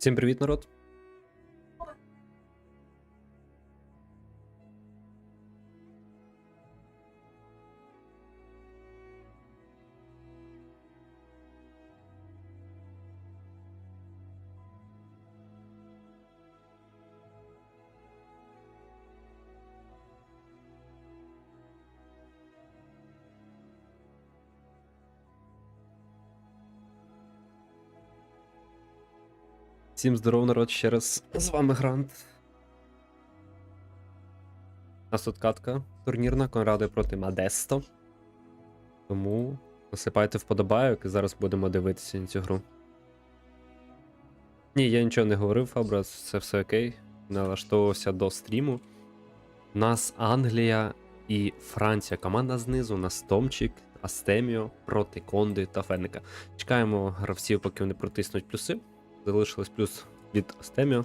Всім привіт, народ. Всім здоров, народ, ще раз. З вами Грант. У нас тут катка турнірна, Конради проти Мадесто. Тому насипайте вподобайок і зараз будемо дивитися на цю гру. Ні, я нічого не говорив, Фабрас, все все окей. Налаштовувався до стріму. У нас Англія і Франція. Команда знизу, у нас Томчик, Астеміо проти Конди та Фенника. Чекаємо гравців, поки вони протиснуть плюси. Залишилось плюс від Астеміо.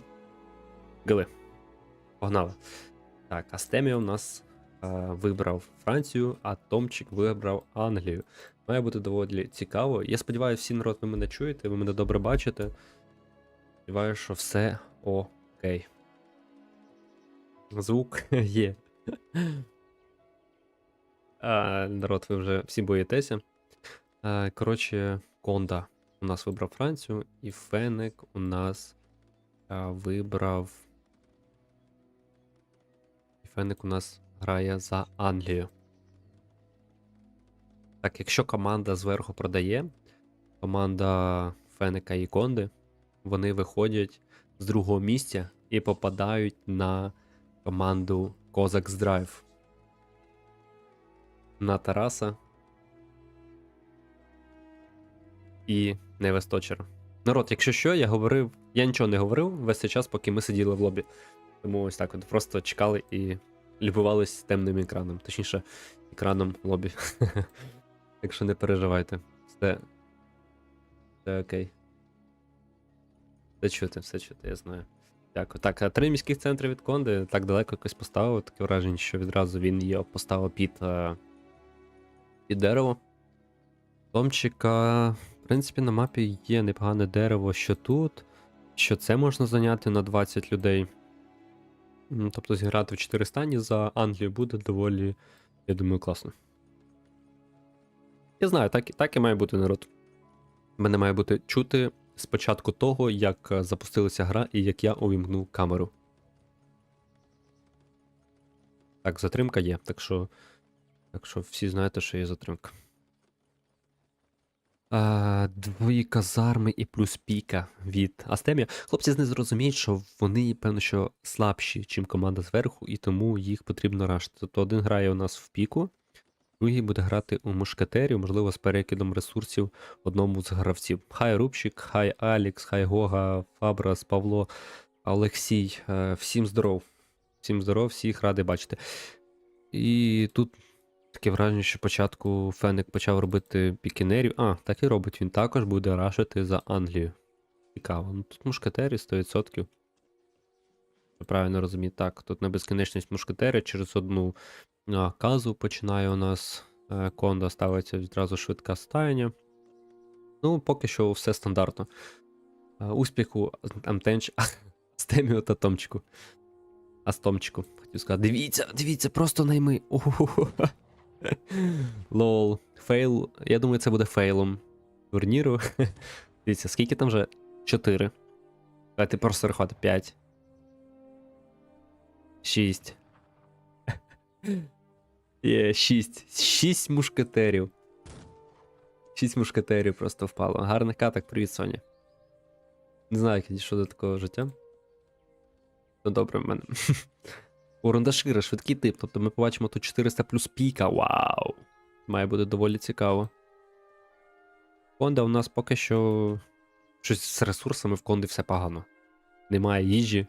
Гили. Погнали. Так, Астеміо у нас е, вибрав Францію, а Томчик вибрав Англію. Має бути доволі цікаво. Я сподіваюся, всі народ ви мене чуєте, ви мене добре бачите. Сподіваюся, що все окей. Звук є. А, народ, ви вже всі боїтеся. А, коротше, Конда у нас вибрав Францію, і Фенек у нас а, вибрав. І Фенек у нас грає за Англію. Так, якщо команда зверху продає, команда Фенека і Конди, вони виходять з другого місця і попадають на команду Козакс Драйв. На Тараса і Невесточера. Народ, якщо що, я говорив, я нічого не говорив весь цей час, поки ми сиділи в лобі. Тому ось так от просто чекали і любувались темним екраном, точніше, екраном лобі. Так що не переживайте. Все. Все окей. Все чути, все чути, я знаю. Дякую. Так, три міських центри від Конди так далеко якось поставив. Таке враження, що відразу він її поставив під, е, під дерево. Томчика, в принципі, на мапі є непогане дерево, що тут, що це можна зайняти на 20 людей. Тобто зіграти в 4 стані за Англію буде доволі, я думаю, класно. Я знаю, так, так і має бути народ. Мене має бути чути спочатку того, як е, запустилася гра і як я увімкнув камеру. Так, затримка є, так що, так що всі знаєте, що є затримка. Дві казарми і плюс піка від Астемія. Хлопці з не зрозуміють, що вони, певно, що слабші, чим команда зверху, і тому їх потрібно рашити. Тобто один грає у нас в піку, другий буде грати у мушкетерів, можливо, з перекидом ресурсів одному з гравців. Хай Рубчик, хай Алікс, хай Гога, Фабрас, Павло, Олексій. Е, Всім здоров. Всім здоров, всіх радий бачити. І тут таке враження, що спочатку Фенек почав робити пікінерів. А, так і робить. Він також буде рашити за Англію. Цікаво. Ну тут мушкетері 100%. Я правильно розумію. Так, тут на безкінечність мушкетери через одну а, казу починає у нас е, конда, ставиться відразу швидка стаяння. Ну, поки що все стандартно. Е, Успіху Амтенч, Стеміо та Томчику. А з хотів сказати. Дивіться, дивіться, просто найми. Ого. Лол. Фейл. Я думаю, це буде фейлом турніру. Дивіться, скільки там вже? 4. Давайте просто рахувати. 5. 6. Є, 6. 6 мушкетерів. 6 мушкетерів просто впало. Гарних каток, привіт, Соня. Не знаю, дійшов до такого життя. Ну добре в мене. У Рундашира швидкий тип, тобто ми побачимо тут 400 плюс піка. Вау! Має бути доволі цікаво. Конда у нас поки що. Щось з ресурсами в Конди все погано. Немає їжі.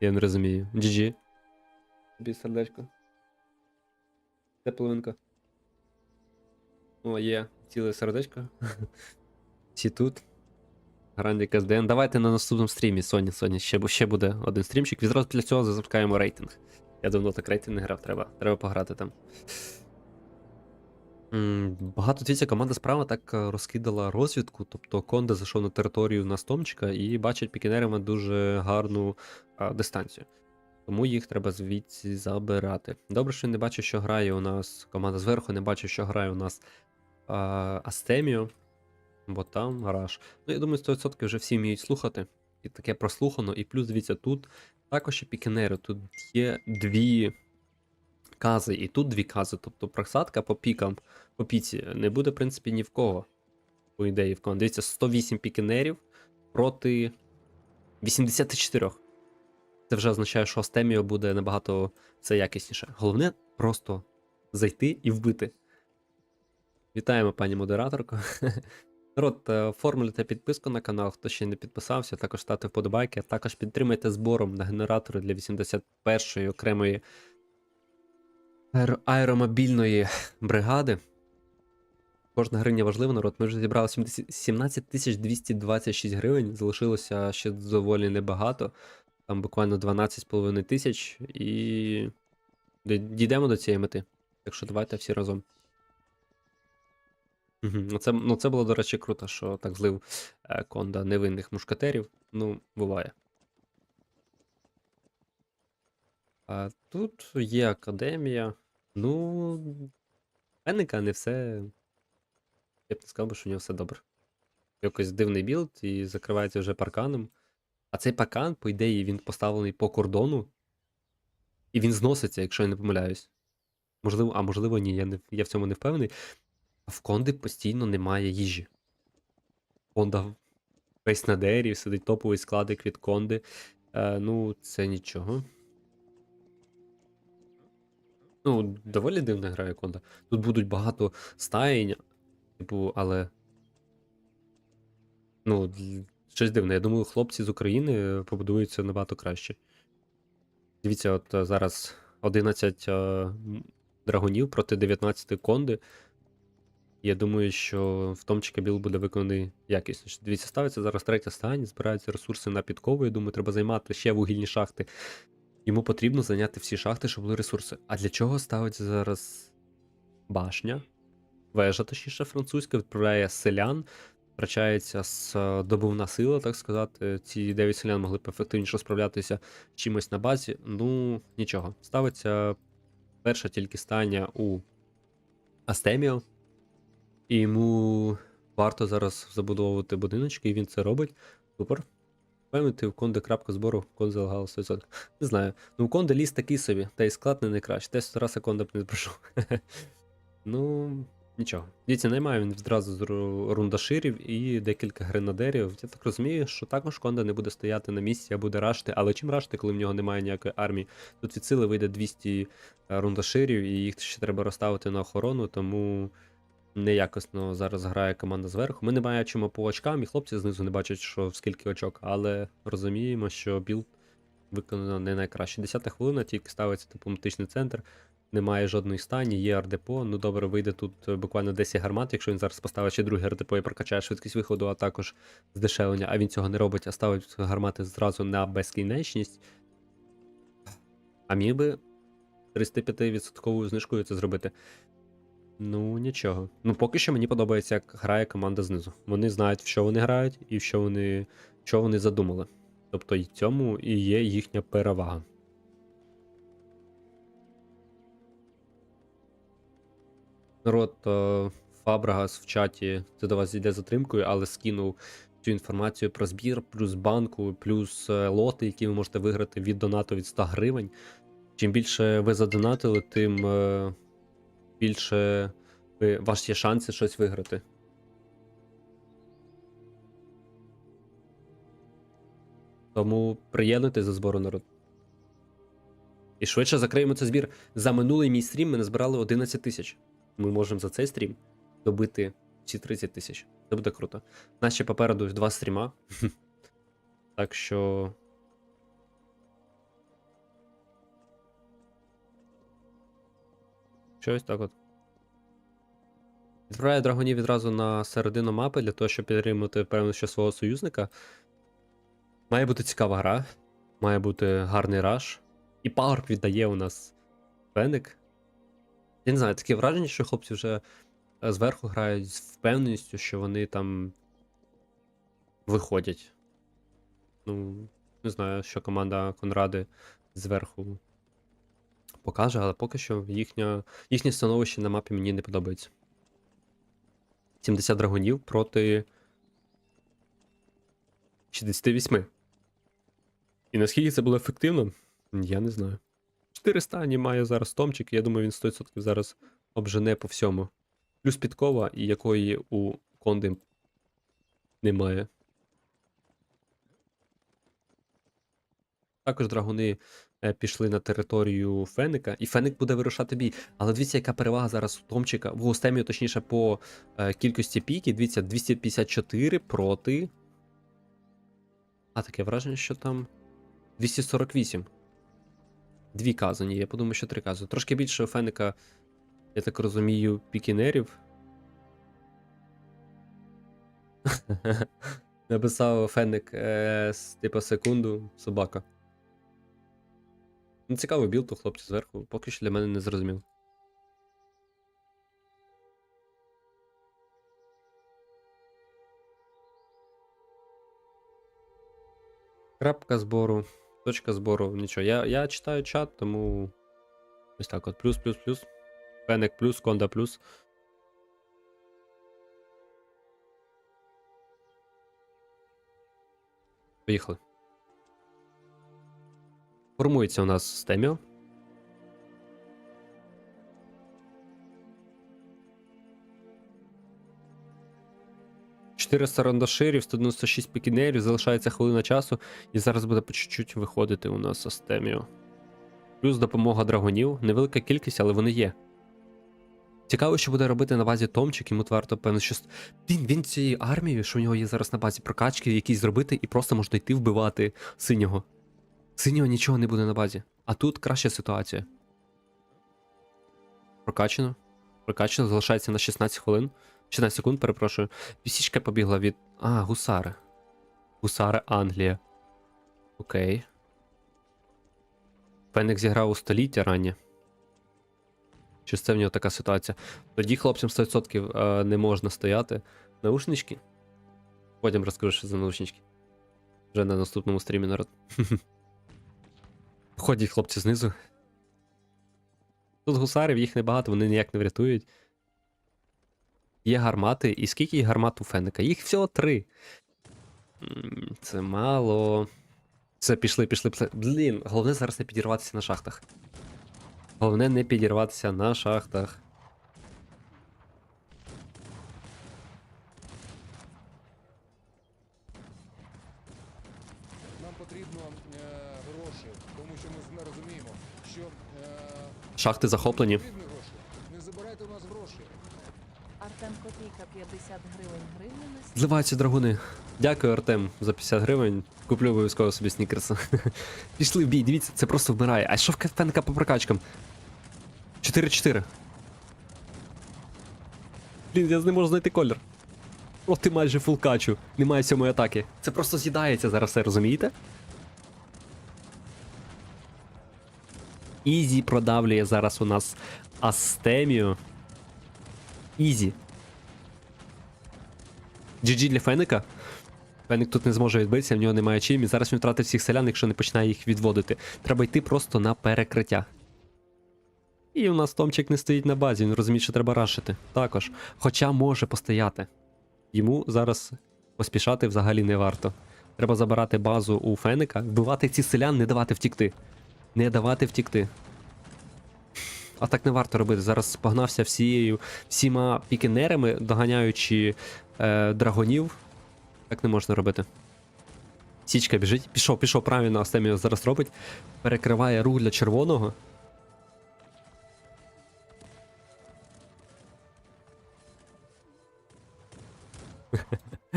Я не розумію. GG. Тобі сердечко. Де половинка? О, є. Ціле сердечко. Всі тут. Гранді КСДН. Давайте на наступному стрімі, Соні, Соні. Ще, ще буде один стрімчик. Відразу для цього запускаємо рейтинг. Я давно так рейтинг не грав, треба, треба пограти там. Багато дивіться, команда справа так е, розкидала розвідку, тобто Конде зайшов на територію Настомчика і бачить пікінерами дуже гарну а, дистанцію. Тому їх треба звідси забирати. Добре, що не бачу, що грає у нас команда зверху, не бачу, що грає у нас а, Астеміо, бо там гараж. Ну, я думаю, 100% вже всі вміють слухати. І таке прослухано. І плюс, дивіться, тут також і пікінери. Тут є дві кази, і тут дві кази. Тобто просадка по пікам, по піці не буде, в принципі, ні в кого. По ідеї, в кого. Дивіться, 108 пікінерів проти 84. Це вже означає, що Астеміо буде набагато це якісніше. Головне просто зайти і вбити. Вітаємо, пані модераторко. Народ, е, оформлюйте підписку на канал, хто ще не підписався, також ставте вподобайки, також підтримайте збором на генератори для 81-ї окремої аеро- аеромобільної бригади. Кожна гривня важлива, народ. Ми вже зібрали 17 тисяч 226 гривень, залишилося ще доволі небагато. Там буквально 12,5 тисяч, і дійдемо до цієї мети. Так що давайте всі разом. Ну, це, ну, це було, до речі, круто, що так злив е, Конда невинних мушкетерів. Ну, буває. А тут є академія. Ну, Еника не все. Я б не сказав, що у нього все добре. Якось дивний білд і закривається вже парканом. А цей паркан, по ідеї, він поставлений по кордону, і він зноситься, якщо я не помиляюсь. Можливо, а можливо, ні, я, не, я в цьому не впевнений. А в Конди постійно немає їжі. Конда весь на дереві, сидить топовий складик від Конди. Е, ну, це нічого. Ну, доволі дивна грає Конда. Тут будуть багато стаєнь, типу, але. Ну, щось дивне. Я думаю, хлопці з України побудуються набагато краще. Дивіться, от е, зараз 11 е, драгунів проти 19 конди. Я думаю, що в Томчика біл буде виконаний якісніше. Дивіться, ставиться зараз третя стань, збираються ресурси на підкову. Я думаю, треба займати ще вугільні шахти. Йому потрібно зайняти всі шахти, щоб були ресурси. А для чого ставиться зараз башня? Вежа, точніше, французька, відправляє селян, втрачається е, добувна сила, так сказати. Ці 9 селян могли б ефективніше справлятися з чимось на базі. Ну, нічого. Ставиться перша тільки стання у Астеміо, і йому варто зараз забудовувати будиночки, і він це робить. Супер. Пам'ятати, в Конде крапка збору, Конде залагало 100%. Не знаю. Ну, у Конде ліс такий собі, та й склад не найкращий. Десь раз Конда б не пройшов. ну, нічого. Дивіться, наймає він відразу з рундаширів і декілька гренадерів. Я так розумію, що також Конда не буде стояти на місці, а буде рашти. Але чим рашти, коли в нього немає ніякої армії? Тут від сили вийде 200 е, рундаширів, і їх ще треба розставити на охорону, тому неякісно зараз грає команда зверху. Ми не бачимо по очкам, і хлопці знизу не бачать, що скільки очок, але розуміємо, що білд виконано не найкраще. Десята хвилина, тільки ставиться дипломатичний центр. Немає жодної стані, є ардепо. Ну добре, вийде тут е, буквально 10 гармат, якщо він зараз поставить ще друге ардепо і прокачає швидкість виходу, а також здешевлення, а він цього не робить, а ставить гармати зразу на безкінечність. А міг би 35% знижкою це зробити. Ну, нічого. Ну, поки що мені подобається, як грає команда знизу. Вони знають, в що вони грають і в що вони, що вони задумали. Тобто і цьому і є їхня перевага. Народ е, Фабрагас в чаті це до вас йде затримкою, але скинув цю інформацію про збір, плюс банку, плюс е, лоти, які ви можете виграти від донату від 100 гривень. Чим більше ви задонатили, тим е, більше ви, є шанси щось виграти. Тому приєднуйтесь до збору народ. І швидше закриємо цей збір. За минулий мій стрім ми назбирали 11 тисяч. Ми можемо за цей стрім добити ці 30 тисяч. Це буде круто. Нас ще попереду два стріма. Так що. Щось так от. Відправляю драгонів відразу на середину мапи для того, щоб підтримати певно, що свого союзника. Має бути цікава гра, має бути гарний раш. І пауерп віддає у нас Феник. Я не знаю, таке враження, що хлопці вже е, зверху грають з впевненістю, що вони там виходять. Ну, не знаю, що команда Конради зверху покаже, але поки що їхня, їхнє становище на мапі мені не подобається. 70 драгунів проти 68. І наскільки це було ефективно, я не знаю. 400 ані має зараз Томчик, і я думаю, він 100% зараз обжене по всьому. Плюс підкова, і якої у Конди немає. Також драгуни пішли на територію Феника, і Феник буде вирушати бій. Але дивіться, яка перевага зараз у Томчика, в Остемію, точніше, по е, кількості піків. Дивіться, 254 проти. А, таке враження, що там 248. Дві казані, я подумаю, що три казані. Трошки більше у Феника, я так розумію, пікінерів. Написав Феник е, типу секунду собака. Ну, цікавий білд у хлопця зверху, поки що для мене не зрозумів. Крапка збору, точка збору, нічого. Я, я читаю чат, тому. Ось так от. Плюс, плюс, плюс. Фенек плюс, конда плюс. Поїхали. Формується у нас стеміо. Чотириста рандаширів, 196 пікінерів, залишається хвилина часу, і зараз буде по чуть-чуть виходити у нас Астеміо. Плюс допомога драгонів. Невелика кількість, але вони є. Цікаво, що буде робити на базі Томчик, йому варто певно, що. Він, він цією армією, що у нього є зараз на базі прокачки, якісь зробити, і просто можна йти вбивати синього. Синього нічого не буде на базі. А тут краща ситуація. Прокачано. Прокачано, залишається на 16 хвилин. 16 секунд, перепрошую. Пісічка побігла від. А, гусари. Гусари Англія. Окей. Фенек зіграв у століття раннє. Чи це в нього така ситуація? Тоді хлопцям 100% е, не можна стояти. Наушнички? Потім розкажу, що за наушнички. Вже на наступному стрімі народ. Ходять хлопці знизу. Тут гусарів, їх небагато, вони ніяк не врятують. Є гармати. І скільки є гармат у Феника? Їх всього три. Це мало. Все, пішли, пішли, пішли. Блін, головне зараз не підірватися на шахтах. Головне не підірватися на шахтах. Нам потрібно е, гроші, тому що ми з- розуміємо, що е, Шахти захоплені. Не забирайте у нас гроші. Артем Копійка 50 гривень гривнями. Зливаються драгуни. Дякую, Артем, за 50 гривень. Куплю обов'язково собі снікерса. Пішли в бій, дивіться, це просто вмирає. А що в Феника по прокачкам? 4-4. Блін, я не можу знайти колір. О, ти майже фул качу. Немає сьомої атаки. Це просто з'їдається зараз, все розумієте? Ізі продавлює зараз у нас Астемію. Ізі. GG для Феника. Феник тут не зможе відбитися, в нього немає чим. І зараз він втратить всіх селян, якщо не починає їх відводити. Треба йти просто на перекриття. І у нас Томчик не стоїть на базі, він розуміє, що треба рашити. Також. Хоча може постояти. Йому зараз поспішати взагалі не варто. Треба забирати базу у Феника, вбивати ці селян, не давати втікти. Не давати втікти. А так не варто робити. Зараз погнався всією, всіма пікінерами, доганяючи е, драгонів. Так не можна робити. Січка біжить. Пішов, пішов правильно, Астеміо зараз робить. Перекриває рух для червоного.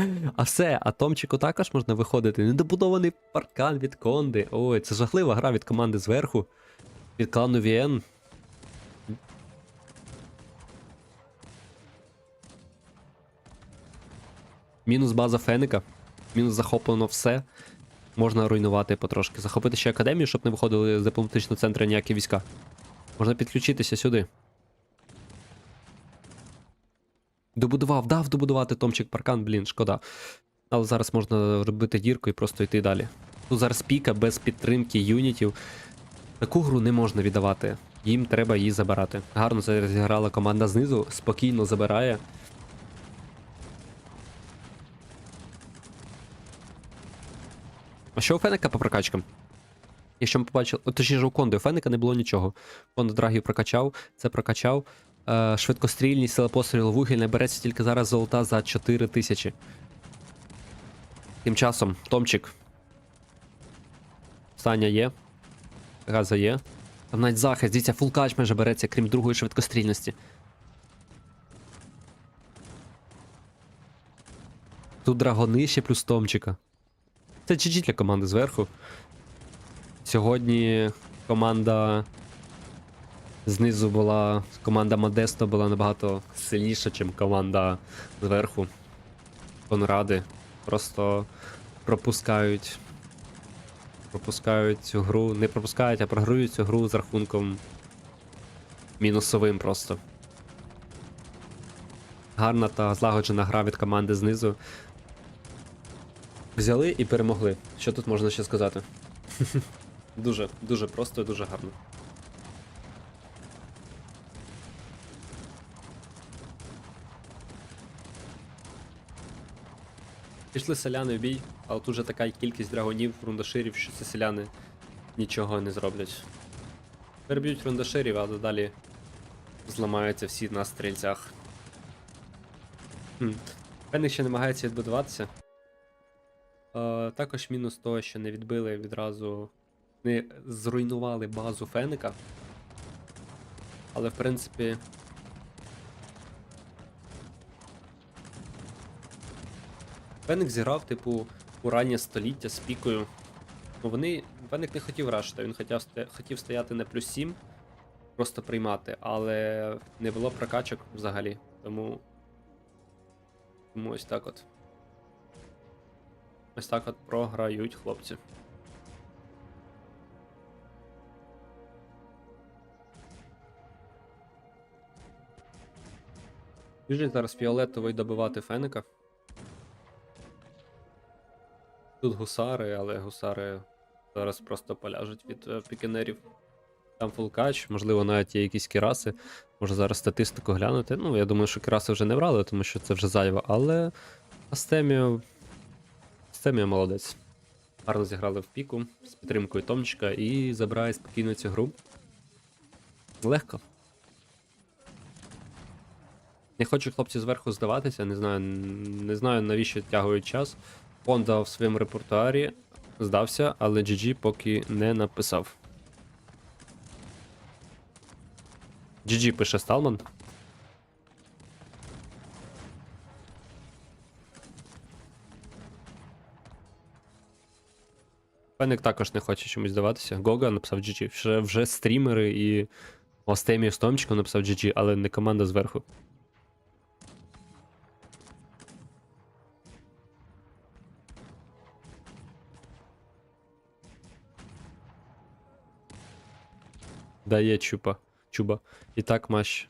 А все, а Томчику також можна виходити. Недобудований паркан від Конди. Ой, це жахлива гра від команди зверху. Від клану VN. Мінус база Феника. Мінус захоплено все. Можна руйнувати потрошки. Захопити ще академію, щоб не виходили з дипломатичного центру ніякі війська. Можна підключитися сюди. Добудував, дав добудувати Томчик паркан, блін, шкода. Але зараз можна робити дірку і просто йти далі. Тут зараз піка без підтримки юнітів. Таку гру не можна віддавати. Їм треба її забирати. Гарно зараз зіграла команда знизу, спокійно забирає. А що у Фенека по прокачкам? Якщо ми побачили, точніше у Конди, у Фенека не було нічого. Кондо Драгів прокачав, це прокачав. Е, швидкострільність, сила пострілу, вугільне береться тільки зараз золота за 4 тисячі. Тим часом, Томчик. Саня є. Газа є. Там навіть захист, дивіться, фулкач майже береться, крім другої швидкострільності. Тут драгони ще плюс Томчика. Це GG для команди зверху. Сьогодні команда знизу була. Команда Модесто була набагато сильніша, ніж команда зверху. Конради. Просто пропускають. Пропускають цю гру. Не пропускають, а програють цю гру з рахунком мінусовим просто. Гарна та злагоджена гра від команди знизу. Взяли і перемогли. Що тут можна ще сказати? Дуже, дуже просто і дуже гарно. Пішли селяни в бій, але тут же така кількість драгонів, рундаширів, що ці селяни нічого не зроблять. Переб'ють рундаширів, але далі зламаються всі на стрільцях. Хм. Феник ще намагається відбудуватися. Е, також мінус того, що не відбили відразу. Не зруйнували базу Феника. Але в принципі. Феник зіграв, типу, у століття з пікою. Ну вони. Феник не хотів рашити, він хотів, хотів стояти на плюс 7, просто приймати, але не було прокачок взагалі. Тому. Тому ось так от. Ось так от програють хлопці. Біжить зараз фіолетовий добивати Феника. Тут гусари, але гусари зараз просто поляжуть від е, пікінерів. Там фулкач, можливо, навіть є якісь кіраси. Може зараз статистику глянути. Ну, я думаю, що кіраси вже не брали, тому що це вже зайво, але Астеміо. Астеміо молодець. Гарно зіграли в піку з підтримкою Томчика і забирає спокійно цю гру. Легко. Не хочу хлопці зверху здаватися, не знаю, не знаю навіщо тягують час. Понда в своєму репертуарі здався, але GG поки не написав. GG пише Сталман. Феник також не хоче чомусь здаватися. Гога написав GG. Вже, вже стрімери і Остемі з написав GG, але не команда зверху. Дає чупа. Чуба. І так матч.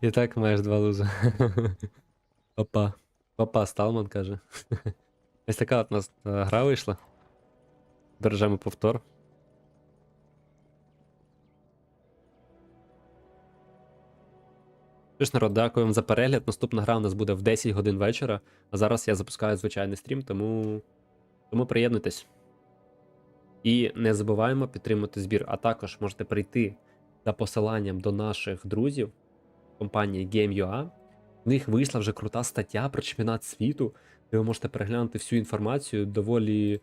І так маєш два луза. Опа. Опа, Сталман каже. Ось така от нас е, гра вийшла. Бережемо повтор. Що ж, народ, дякую вам за перегляд. Наступна гра у нас буде в 10 годин вечора. А зараз я запускаю звичайний стрім, тому. Тому приєднуйтесь. І не забуваємо підтримати збір. А також можете прийти за посиланням до наших друзів компанії Game.ua. В них вийшла вже крута стаття про чемпіонат світу, де ви можете переглянути всю інформацію. Доволі.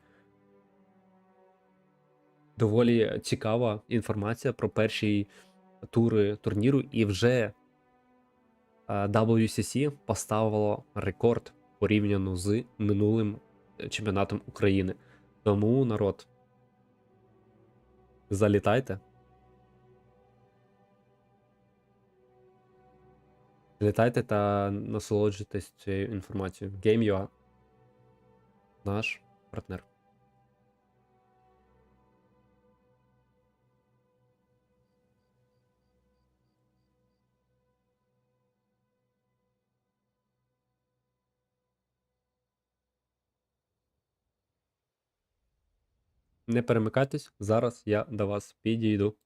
Доволі цікава інформація про перші тури турніру, і вже е, WCC поставило рекорд порівняно з минулим е, чемпіонатом України. Тому народ. Залітайте. Залітайте та насолоджуйтесь цією інформацією. Game.ua. Наш партнер. Не перемикайтесь, зараз я до вас підійду.